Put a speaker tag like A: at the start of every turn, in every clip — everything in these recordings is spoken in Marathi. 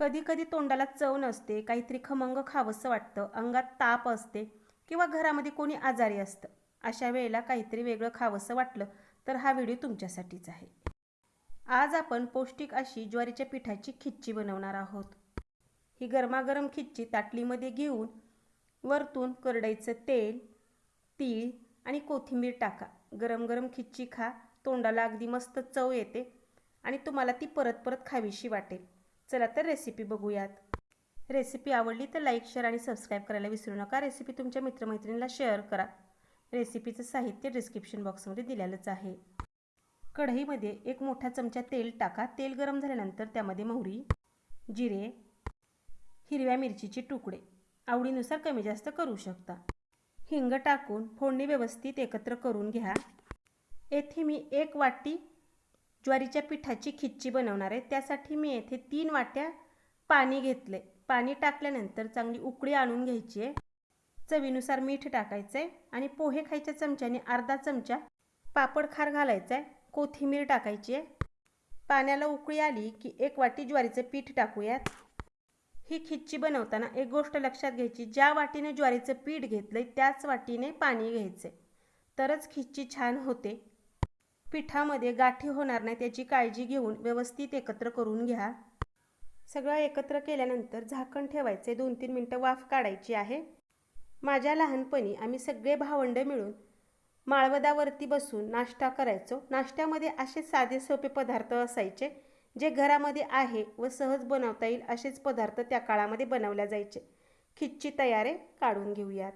A: कधी कधी तोंडाला चव नसते काहीतरी खमंग खावंसं वाटतं अंगात ताप असते किंवा घरामध्ये कोणी आजारी असतं. अशा वेळेला काहीतरी वेगळं खावंसं वाटलं तर हा व्हिडिओ तुमच्यासाठीच आहे. आज आपण पौष्टिक अशी ज्वारीच्या पिठाची खिच्ची बनवणार आहोत. ही गरमागरम खिच्ची ताटलीमध्ये घेऊन वरतून करडईचं तेल तीळ आणि कोथिंबीर टाका. गरम गरम खिच्ची खा तोंडाला अगदी मस्त चव येते आणि तुम्हाला ती परत परत खावीशी वाटेल. चला तर रेसिपी बघूयात. रेसिपी आवडली तर लाईक शेअर आणि सबस्क्राईब करायला विसरू नका. रेसिपी तुमच्या मित्रमैत्रिणीला शेअर करा. रेसिपीचं साहित्य डिस्क्रिप्शन बॉक्समध्ये दिलेलंच आहे. कढईमध्ये एक मोठा चमचा तेल टाका. तेल गरम झाल्यानंतर त्यामध्ये मोहरी जिरे हिरव्या मिरचीचे तुकडे. आवडीनुसार कमी जास्त करू शकता. हिंग टाकून फोडणी व्यवस्थित एकत्र करून घ्या. येथे मी एक वाटी ज्वारीच्या पिठाची खिच्ची बनवणार आहे. त्यासाठी मी येथे तीन वाट्या पाणी घेतले. पाणी टाकल्यानंतर चांगली उकळी आणून घ्यायची आहे. चवीनुसार मीठ टाकायचं आहे आणि पोहे खायच्या चमच्याने अर्धा चमचा पापड खार घालायचा आहे कोथिंबीर टाकायची आहे. पाण्याला उकळी आली की एक वाटी ज्वारीचं पीठ टाकूयात. ही खिच्ची बनवताना एक गोष्ट लक्षात घ्यायची. ज्या वाटीने ज्वारीचं पीठ घेतलंय त्याच वाटीने पाणी घ्यायचे तरच खिच्ची छान होते. पिठामध्ये गाठी होणार नाही त्याची काळजी घेऊन व्यवस्थित एकत्र करून घ्या. सगळं एकत्र केल्यानंतर झाकण ठेवायचे. दोन तीन मिनटं वाफ काढायची आहे. माझ्या लहानपणी आम्ही सगळे भावंड मिळून माळवदावरती बसून नाश्ता करायचो. नाश्त्यामध्ये असे साधे सोपे पदार्थ असायचे जे घरामध्ये आहे व सहज बनवता येईल असेच पदार्थ त्या काळामध्ये बनवल्या जायचे. खिच्ची तयारे काढून घेऊयात.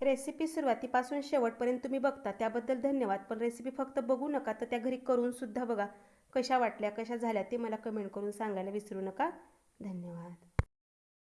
A: रेसिपी सुरुवातीपासून शेवटपर्यंत तुम्ही बघता त्याबद्दल धन्यवाद. पण रेसिपी फक्त बघू नका तर त्या घरी करून सुद्धा बघा कशा वाटल्या कशा झाल्या ते मला कमेंट करून सांगायला विसरू नका. धन्यवाद.